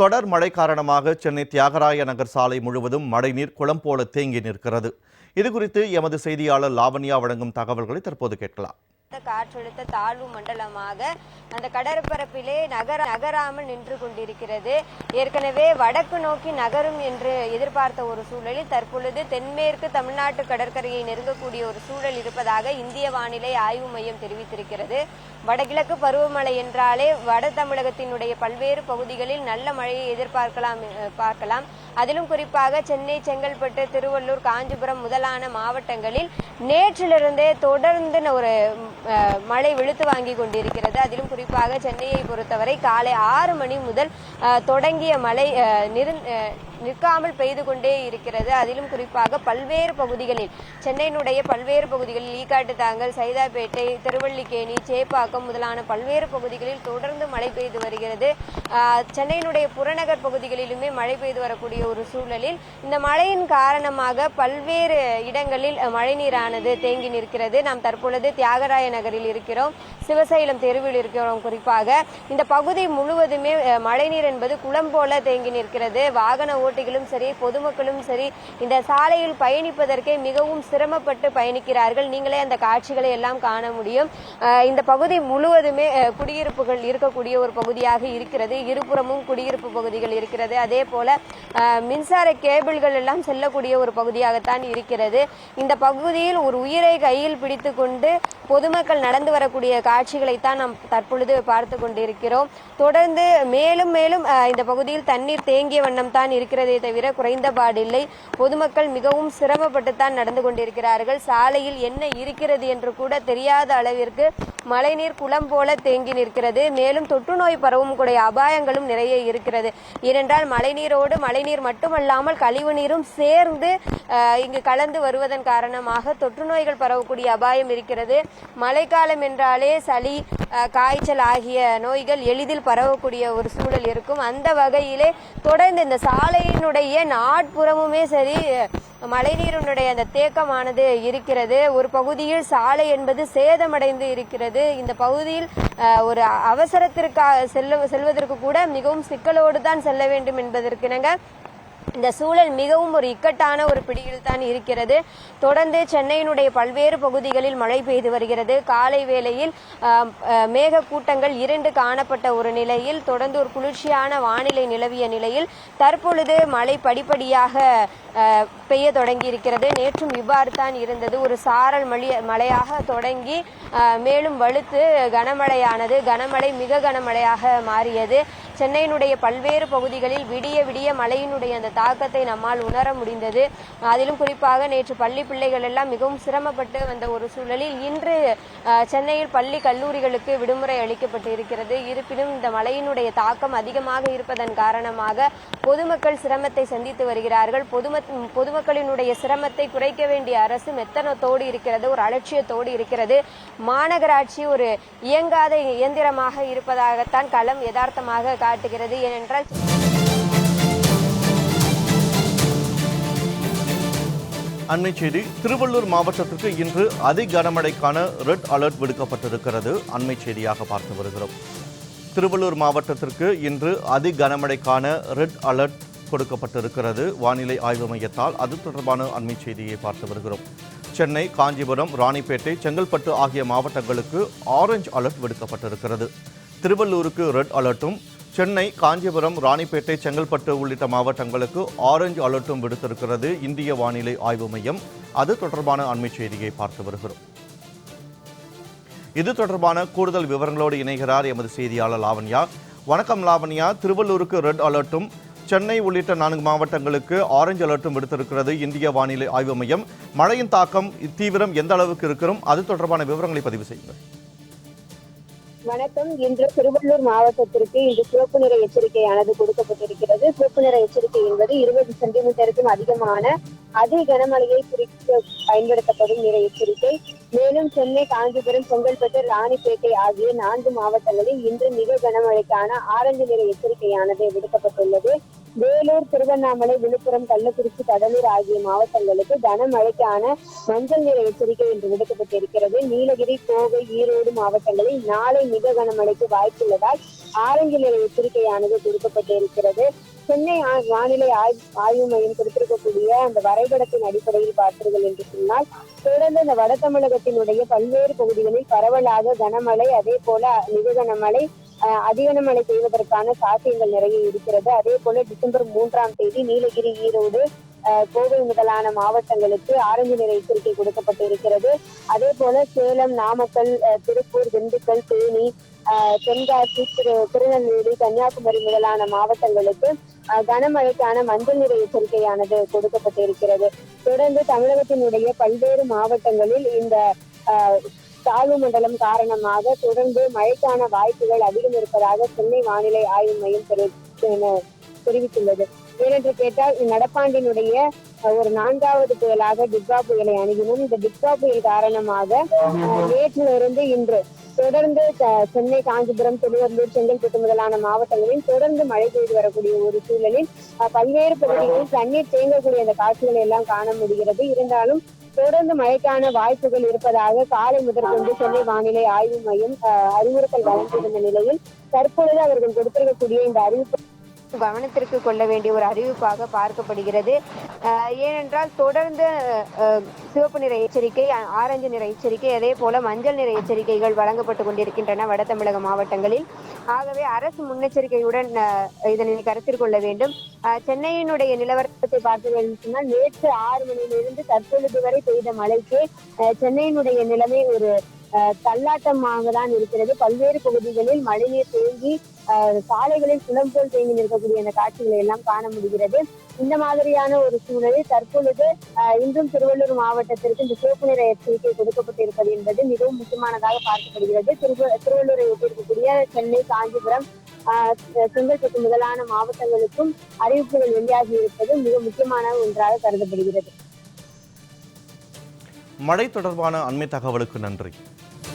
தொடர் மழை காரணமாக சென்னை தியாகராய நகர் சாலை முழுவதும் மழைநீர் குளம் போல தேங்கி நிற்கிறது. இதுகுறித்து எமது செய்தியாளர் லாவண்யா வழங்கும் தகவல்களை தற்போது கேட்கலாம். காற்றழுத்த தாழ்வு மண்டலமாக அந்த கடற்பரப்பிலே நகர நகராமல் நின்று கொண்டிருக்கிறது. ஏற்கனவே வடக்கு நோக்கி நகரும் என்று எதிர்பார்த்த ஒரு சூழலில் தற்பொழுது தென்மேற்கு தமிழ்நாட்டு கடற்கரையை நெருங்கக்கூடிய ஒரு சூழல் இருப்பதாக இந்திய வானிலை ஆய்வு மையம் தெரிவித்திருக்கிறது. வடகிழக்கு பருவமழை என்றாலே வட தமிழகத்தினுடைய பல்வேறு பகுதிகளில் நல்ல மழையை எதிர்பார்க்கலாம் பார்க்கலாம். அதிலும் குறிப்பாக சென்னை செங்கல்பட்டு திருவள்ளூர் காஞ்சிபுரம் முதலான மாவட்டங்களில் நேற்றிலிருந்தே தொடர்ந்து ஒரு மழை வெளுத்து வாங்கி கொண்டிருக்கிறது. அதிலும் குறிப்பாக சென்னையை பொறுத்தவரை காலை ஆறு மணி முதல் தொடங்கிய மழை நிறு- நிற்காமல் பெய்து கொண்டே இருக்கிறது. அதிலும் குறிப்பாக பல்வேறு பகுதிகளில் சென்னையினுடைய பல்வேறு பகுதிகளில் ஈக்காட்டு தாங்கல் சைதாப்பேட்டை திருவள்ளிக்கேணி சேப்பாக்கம் முதலான பல்வேறு பகுதிகளில் தொடர்ந்து மழை பெய்து வருகிறது. ஆஹ் சென்னையினுடைய புறநகர் பகுதிகளிலுமே மழை பெய்து வரக்கூடிய ஒரு சூழலில் இந்த மழையின் காரணமாக பல்வேறு இடங்களில் அஹ், மழைநீரானது தேங்கி நிற்கிறது. நாம் தற்பொழுது தியாகராய நகரில் இருக்கிறோம். சிவசைலம் தெருவில் இருக்கிறோம். குறிப்பாக இந்த பகுதி முழுவதுமே மழைநீர் என்பது குளம் போல தேங்கி நிற்கிறது. வாகன ஓட்டிகளும் சரி பொதுமக்களும் சரி இந்த சாலையில் பயணிப்பதற்கே மிகவும் சிரமப்பட்டு பயணிக்கிறார்கள். நீங்களே அந்த காட்சிகளை எல்லாம் காண முடியும். இந்த பகுதி முழுவதுமே குடியிருப்புகள் இருக்கக்கூடிய ஒரு பகுதியாக இருக்கிறது. இருபுறமும் குடியிருப்பு பகுதிகள் இருக்கிறது. அதே போல மின்சார கேபிள்கள் எல்லாம் செல்லக்கூடிய ஒரு பகுதியாகத்தான் இருக்கிறது. இந்த பகுதியில் ஒரு உயிரை கையில் பிடித்து கொண்டு பொதுமக்கள் நடந்து வரக்கூடிய காட்சிகளைத்தான் நாம் தற்பொழுது பார்த்து கொண்டிருக்கிறோம். தொடர்ந்து மேலும் மேலும் இந்த பகுதியில் தண்ணீர் தேங்கிய வண்ணம் தான் இருக்கிறதே தவிர குறைந்தபாடில்லை பொதுமக்கள் மிகவும் சிரமப்பட்டு தான் நடந்து கொண்டிருக்கிறார்கள். சாலையில் என்ன இருக்கிறது என்று கூட தெரியாத அளவிற்கு மழைநீர் குளம் போல தேங்கி நிற்கிறது. மேலும் தொற்று நோய் பரவும் கூடிய அபாயங்களும் நிறைய இருக்கிறது. ஏனென்றால் மழைநீரோடு மழைநீர் மட்டுமல்லாமல் கழிவு நீரும் சேர்ந்து இங்கு கலந்து வருவதன் காரணமாக தொற்று நோய்கள் பரவக்கூடிய அபாயம் இருக்கிறது. மழைக்காலம் என்றாலே சளி அஹ், காய்ச்சல் ஆகிய நோய்கள் எளிதில் பரவக்கூடிய ஒரு சூழல் இருக்கும். அந்த வகையிலே தொடர்ந்து இந்த சாலையினுடைய நாட்புறமுமே சரி மழைநீரினுடைய அந்த தேக்கமானது இருக்கிறது. ஒரு பகுதியில் சாலை என்பது சேதமடைந்து இருக்கிறது. இந்த பகுதியில் அஹ், ஒரு அவசரத்திற்காக செல்ல செல்வதற்கு கூட மிகவும் சிக்கலோடு தான் செல்ல வேண்டும் என்பதற்கிணங்க இந்த சூழல் மிகவும் ஒரு இக்கட்டான ஒரு பிடியில் தான் இருக்கிறது. தொடர்ந்து சென்னையினுடைய பல்வேறு பகுதிகளில் மழை பெய்து வருகிறது. காலை வேளையில் மேக கூட்டங்கள் இரண்டு காணப்பட்ட ஒரு நிலையில் தொடர்ந்து ஒரு குளிர்ச்சியான வானிலை நிலவிய நிலையில் தற்பொழுது மழை படிப்படியாக பெய்ய தொடங்கி இருக்கிறது நேற்றும் இவ்வாறு தான் இருந்தது. ஒரு சாரல் மழி மழையாக தொடங்கி மேலும் வலுத்து கனமழையானது. கனமழை மிக கனமழையாக மாறியது. சென்னையினுடைய பல்வேறு பகுதிகளில் விடிய விடிய மழையினுடைய அந்த தாக்கத்தை நம்மால் உணர முடிந்தது. அதிலும் குறிப்பாக நேற்று பள்ளி பிள்ளைகள் எல்லாம் மிகவும் சிரமப்பட்டு வந்த ஒரு சூழலில் இன்று சென்னையில் பள்ளி கல்லூரிகளுக்கு விடுமுறை அளிக்கப்பட்டு இருக்கிறது இருப்பினும் இந்த மழையினுடைய தாக்கம் அதிகமாக இருப்பதன் காரணமாக பொதுமக்கள் சிரமத்தை சந்தித்து வருகிறார்கள். பொதும பொதுமக்களினுடைய சிரமத்தை குறைக்க வேண்டிய அரசு மெத்தனத்தோடு இருக்கிறது ஒரு அலட்சியத்தோடு இருக்கிறது. மாநகராட்சி ஒரு இயங்காத இயந்திரமாக இருப்பதாகத்தான் களம் யதார்த்தமாக காட்டுகிறது ஏனென்றால் அண்மை செய்தி திருவள்ளூர் மாவட்டத்திற்கு இன்று அதி கனமழைக்கான ரெட் அலர்ட் விடுக்கப்பட்டிருக்கிறது. அண்மை செய்தியாக பார்த்து வருகிறோம். திருவள்ளூர் மாவட்டத்திற்கு இன்று அதி கனமழைக்கான ரெட் அலர்ட் கொடுக்கப்பட்டிருக்கிறது. வானிலை ஆய்வு மையத்தால் அது தொடர்பான அண்மை செய்தியை பார்த்து வருகிறோம். சென்னை காஞ்சிபுரம் ராணிப்பேட்டை செங்கல்பட்டு ஆகிய மாவட்டங்களுக்கு ஆரஞ்சு அலர்ட் விடுக்கப்பட்டிருக்கிறது. திருவள்ளூருக்கு ரெட் அலர்ட்டும் சென்னை காஞ்சிபுரம் ராணிப்பேட்டை செங்கல்பட்டு உள்ளிட்ட மாவட்டங்களுக்கு ஆரஞ்சு அலர்ட்டும் விடுத்திருக்கிறது. இந்திய வானிலை ஆய்வு மையம். அது தொடர்பான அண்மை செய்தியை பார்த்து வருகிறோம். இது தொடர்பான கூடுதல் விவரங்களோடு இணைகிறார் எமது செய்தியாளர் லாவண்யா. வணக்கம் லாவண்யா. திருவள்ளூருக்கு ரெட் அலர்ட்டும். சென்னை உள்ளிட்ட நான்கு மாவட்டங்களுக்கு ஆரஞ்சு அலர்ட்டும் விடுத்திருக்கிறது இந்திய வானிலை ஆய்வு மையம். மழையின் தாக்கம் தீவிரம் எந்த அளவுக்கு இருக்கிறோம்? அது தொடர்பான விவரங்களை பதிவு செய்யுங்கள். வணக்கம். இன்று திருவள்ளூர் மாவட்டத்திற்கு இன்று சிவப்பு நிற எச்சரிக்கையானது கொடுக்கப்பட்டிருக்கிறது. சிவப்பு நிற எச்சரிக்கை என்பது இருபது சென்டிமீட்டருக்கும் அதிகமான அதி கனமழையை குறிக்க பயன்படுத்தப்படும் நிற எச்சரிக்கை. மேலும் சென்னை காஞ்சிபுரம் செங்கல்பட்டு ராணிப்பேட்டை ஆகிய நான்கு மாவட்டங்களில் இன்று மிக கனமழைக்கான ஆரஞ்சு நிற எச்சரிக்கையானது விடுக்கப்பட்டுள்ளது. வேலூர் திருவண்ணாமலை விழுப்புரம் கள்ளக்குறிச்சி கடலூர் ஆகிய மாவட்டங்களுக்கு கனமழைக்கான மஞ்சள் நிற எச்சரிக்கை என்று விடுக்கப்பட்டிருக்கிறது. நீலகிரி கோவை ஈரோடு மாவட்டங்களில் நாளை மிக கனமழைக்கு வாய்ப்புள்ளதால் ஆரஞ்சு நிற எச்சரிக்கையானது கொடுக்கப்பட்டிருக்கிறது சென்னை வானிலை ஆய்வு மையம் கொடுத்திருக்கக்கூடிய அந்த வரைபடத்தின் அடிப்படையில் பார்த்தீர்கள் என்று சொன்னால் தொடர்ந்து இந்த வட தமிழகத்தினுடைய பல்வேறு பகுதிகளில் பரவலாக கனமழை அதே போல மிக கனமழை அஹ், பெய்வதற்கான சாத்தியங்கள் நிறைய இருக்கிறது. அதே போல டிசம்பர் மூன்றாம் தேதி நீலகிரி ஈரோடு கோவை முதலான மாவட்டங்களுக்கு ஆரஞ்சு நிற எச்சரிக்கை கொடுக்கப்பட்டிருக்கிறது. அதே போல சேலம் நாமக்கல் அஹ், திருப்பூர் திண்டுக்கல் தேனி தென்காசி திரு திருநெல்வேலி கன்னியாகுமரி முதலான மாவட்டங்களுக்கு கனமழைக்கான மஞ்சள் நிற எச்சரிக்கையானது கொடுக்கப்பட்டிருக்கிறது. தொடர்ந்து தமிழகத்தினுடைய பல்வேறு மாவட்டங்களில் இந்த தாழ்வு மண்டலம் காரணமாக தொடர்ந்து மழைக்கான வாய்ப்புகள் அதிகம் இருப்பதாக சென்னை வானிலை ஆய்வு மையம் தெரிவித்துள்ளது. ஏனென்று கேட்டால் நடப்பாண்டினுடைய ஒரு நான்காவது புயலாக டிக்வா புயலை அணுகினோம். இந்த டிக்வா புயல் காரணமாக நேற்றிலிருந்து இன்று தொடர்ந்து சென்னை காஞ்சிபுரம் திருவள்ளூர் செங்கல்பட்டு முதலான மாவட்டங்களில் தொடர்ந்து மழை பெய்து வரக்கூடிய ஒரு சூழலில் பல்வேறு பகுதிகளில் தண்ணீர் தேங்கக்கூடிய அந்த காட்சிகளை எல்லாம் காண முடிகிறது. இருந்தாலும் தொடர்ந்து மழைக்கான வாய்ப்புகள் இருப்பதாக காலை முதற்கொண்டு சென்னை வானிலை ஆய்வு மையம் அஹ், அறிவுறுத்தல் வழங்கியிருந்த நிலையில் தற்பொழுது அவர்கள் கொடுத்திருக்கக்கூடிய இந்த அறிவிப்பு கவனத்திற்கு கொள்ள வேண்டிய ஒரு அறிவிப்பாக பார்க்கப்படுகிறது. ஏனென்றால் தொடர்ந்து அஹ், சிவப்பு நிற எச்சரிக்கை ஆரஞ்சு நிற எச்சரிக்கை அதே போல மஞ்சள் நிற எச்சரிக்கைகள் வழங்கப்பட்டு கொண்டிருக்கின்றன வட தமிழக மாவட்டங்களில். ஆகவே அரசு முன்னெச்சரிக்கையுடன் அஹ், இதனை கருத்தில் கொள்ள வேண்டும். சென்னையினுடைய நிலவரத்தை பார்க்க வேண்டும் சொன்னால் நேற்று ஆறு மணியிலிருந்து தற்பொழுது வரை பெய்த மழைக்கு அஹ், சென்னையினுடைய நிலைமை ஒரு தள்ளாட்டமாக தான் இருக்கிறது. பல்வேறு பகுதிகளில் மழைநீர் தேங்கி அஹ், சாலைகளில் குளம் போல் தேங்கி நிற்கக்கூடிய அந்த காட்சிகளை எல்லாம் காண முடிகிறது. இந்த மாதிரியான ஒரு சூழலில் தற்பொழுது அஹ், இன்றும் திருவள்ளூர் மாவட்டத்திற்கு இந்த சிவப்பு நிற எச்சரிக்கை கொடுக்கப்பட்டிருப்பது என்பது மிகவும் முக்கியமானதாக பார்க்கப்படுகிறது. திருவ- திருவள்ளூரை ஒட்டியிருக்கக்கூடிய சென்னை காஞ்சிபுரம் ஆஹ் செங்கல்பட்டு முதலான மாவட்டங்களுக்கும் அறிவிப்புகள் வெளியாகி இருப்பது மிக முக்கியமான ஒன்றாக கருதப்படுகிறது. மழை தொடர்பான அண்மை தகவலுக்கு நன்றி.